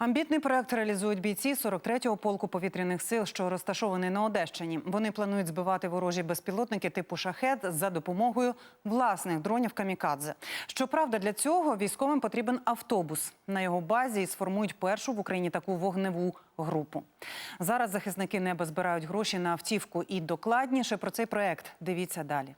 Амбітний проект реалізують бійці 43-го полку повітряних сил, що розташований на Одещині. Вони планують збивати ворожі безпілотники типу шахет за допомогою власних дронів камікадзе. Щоправда, для цього військовим потрібен автобус. На його базі і сформують першу в Україні таку вогневу групу. Зараз захисники неба збирають гроші на автівку. І докладніше про цей проект дивіться далі.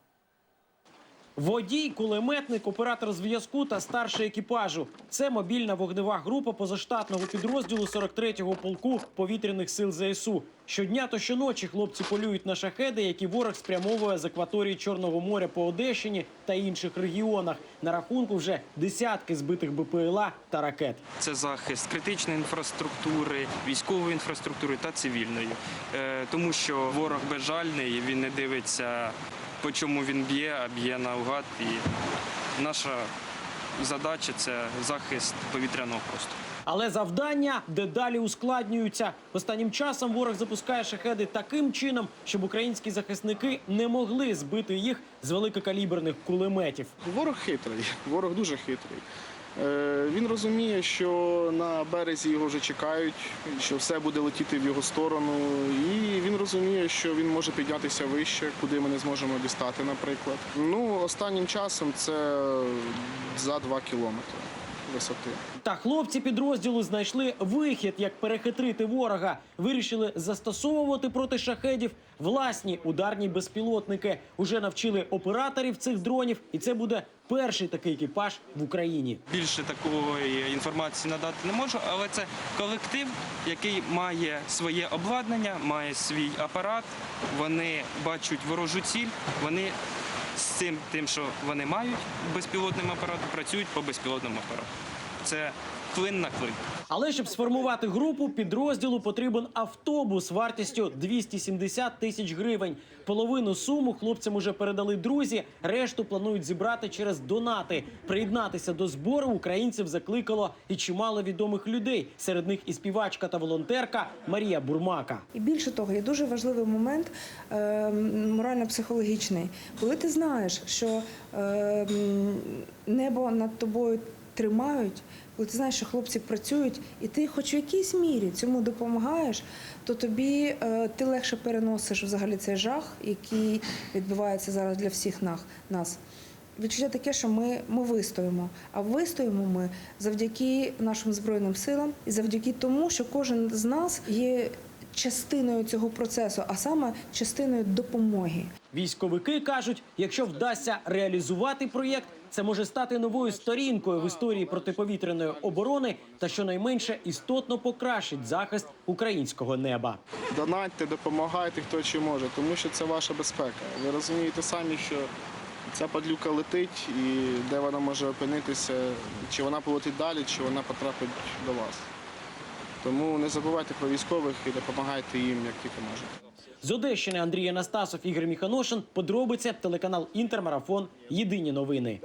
Водій, кулеметник, оператор зв'язку та старший екіпажу. Це мобільна вогнева група позаштатного підрозділу 43-го полку повітряних сил ЗСУ. Щодня та щоночі хлопці полюють на шахеди, які ворог спрямовує з акваторії Чорного моря по Одещині та інших регіонах. На рахунку вже десятки збитих БПЛА та ракет. Це захист критичної інфраструктури, військової інфраструктури та цивільної. Е, Тому що ворог безжальний, він не дивиться, по чому він б'є, а б'є наугад. І наша задача це захист повітряного простору. Але завдання дедалі ускладнюються. Останнім часом ворог запускає шахеди таким чином, щоб українські захисники не могли збити їх з великокаліберних кулеметів. Ворог хитрий, ворог дуже хитрий. Е, Він розуміє, що на березі його вже чекають, що все буде летіти в його сторону, і він розуміє, що він може піднятися вище, куди ми не зможемо дістати, наприклад. Ну, останнім часом це за 2 кілометри висоти. Та хлопці підрозділу знайшли вихід, як перехитрити ворога. Вирішили застосовувати проти шахедів власні ударні безпілотники. Уже навчили операторів цих дронів, і це буде перший такий екіпаж в Україні. Більше такої інформації надати не можу, але це колектив, який має своє обладнання, має свій апарат. Вони бачать ворожу ціль. Вони з цим, тим, що вони мають безпілотним апаратом, працюють по безпілотному апарату. Це клин на клин. Але щоб сформувати групу, підрозділу потрібен автобус вартістю 270 тисяч гривень. Половину суму хлопцям уже передали друзі. Решту планують зібрати через донати. Приєднатися до збору українців закликало і чимало відомих людей. Серед них і співачка та волонтерка Марія Бурмака. І більше того, є дуже важливий момент е, морально-психологічний, коли ти знаєш, що е, небо над тобою тримають, коли ти знаєш, що хлопці працюють, і ти, хоч в якійсь мірі цьому допомагаєш, то тобі е, ти легше переносиш взагалі цей жах, який відбувається зараз для всіх нас. Відчуття таке, що ми, ми вистоїмо. А вистоїмо ми завдяки нашим збройним силам і завдяки тому, що кожен з нас є частиною цього процесу, а саме частиною допомоги. Військовики кажуть, якщо вдасться реалізувати проєкт, це може стати новою сторінкою в історії протиповітряної оборони та щонайменше істотно покращить захист українського неба. Донатьте, допомагайте, хто чи може, тому що це ваша безпека. Ви розумієте самі, що ця падлюка летить і де вона може опинитися, чи вона полетить далі, чи вона потрапить до вас. Тому не забувайте про військових і допомагайте їм, як тільки можете. З Одещини Андрій Анастасов, Ігор Міханошин. Подробиці телеканал Інтермарафон. Єдині новини.